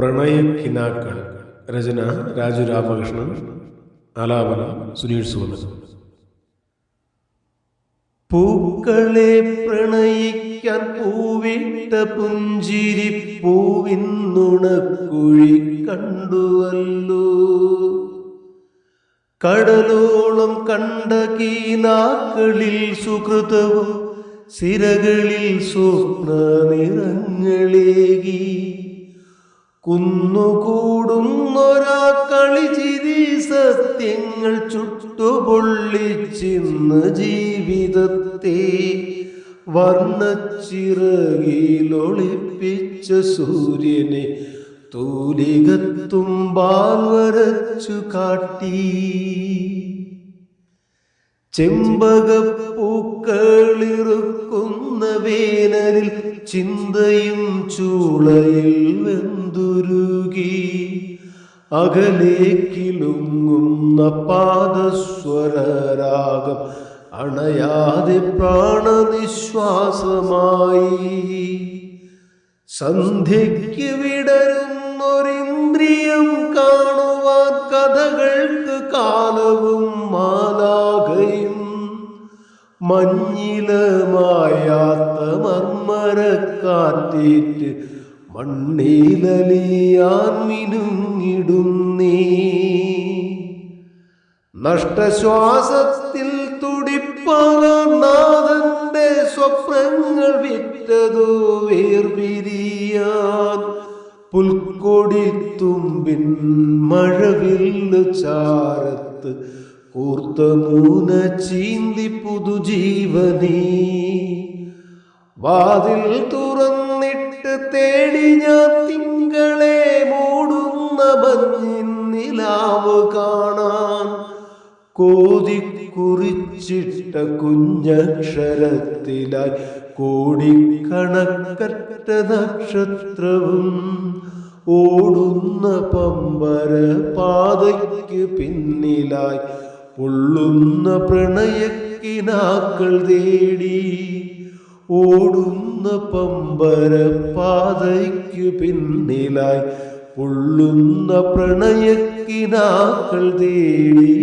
പ്രണയക്കിനാക്കൾ രചന രാജു രാമകൃഷ്ണൻ. ആലാപന സുനീർ സുവർണ പൂക്കളെ പ്രണയിക്കാൻ പൂവിട്ട പുഞ്ചിരി പൂവിന്നുണക്കുഴി കണ്ടുവല്ലോ. കടലോളം കണ്ട കീനാക്കളിൽ സുഹൃതവും സിരകളിൽ സ്വപ്ന നിറങ്ങളേകി കുന്നുകൂടുന്നൊരാ കളിചിരി സത്യങ്ങൾ ചുട്ടുപൊള്ളിച്ചിന്ന് ജീവിതത്തെ വർണച്ചിറകിലൊളിപ്പിച്ച സൂര്യനെ തൂലികത്തുമ്പാൽ വരച്ചു കാട്ടി. ചെമ്പകപ്പൂക്കളിറുക്കുന്ന വേനലിൽ ചിന്തയും ചൂളയിൽ വെന്തുരുകി അകലേക്കിലുങ്ങുന്ന പാദസ്വരരാഗം അണയാതെ പ്രാണനിശ്വാസമായി. സന്ധ്യയ്ക്ക് വിടരുന്നൊരിന്ദ്രിയം കാണുവാൻ കഥകൾക്ക് കാലവും മാലാകയും മഞ്ഞിലമായാത്ത മർമ്മരക്കാറ്റേറ്റ് മണ്ണിലലിയാൻ മിനുങ്ങിടുന്നേ നഷ്ടശ്വാസത്തിൽ തുടിപ്പാനാഥന്റെ സ്വപ്നങ്ങൾ വിറ്റതു വേർപിരിയാൻ. പുൽക്കൊടിത്തുമ്പിൻ മഴവിൽ ചാരത്ത് കൂർത്ത മൂന ചീന്തി പുതുജീവനീ. വാതിൽ തേടി ഞാൻ തിങ്കളെ മൂടുന്ന മഞ്ഞിൻ നിലാവ് കാണാൻ കോതി കുറിച്ചിട്ട കുഞ്ഞക്ഷരത്തിലായി കോടിക്കണക്കറ്റ നക്ഷത്രവും ഓടുന്ന പമ്പര പാതയ്ക്ക് പിന്നിലായി പൊള്ളുന്ന പ്രണയക്കിനാക്കൾ തേടി ഓടുന്ന പമ്പര പാതയ്ക്ക് പിന്നിലായി പൊള്ളുന്ന പ്രണയക്കിനാക്കൾ തേടി.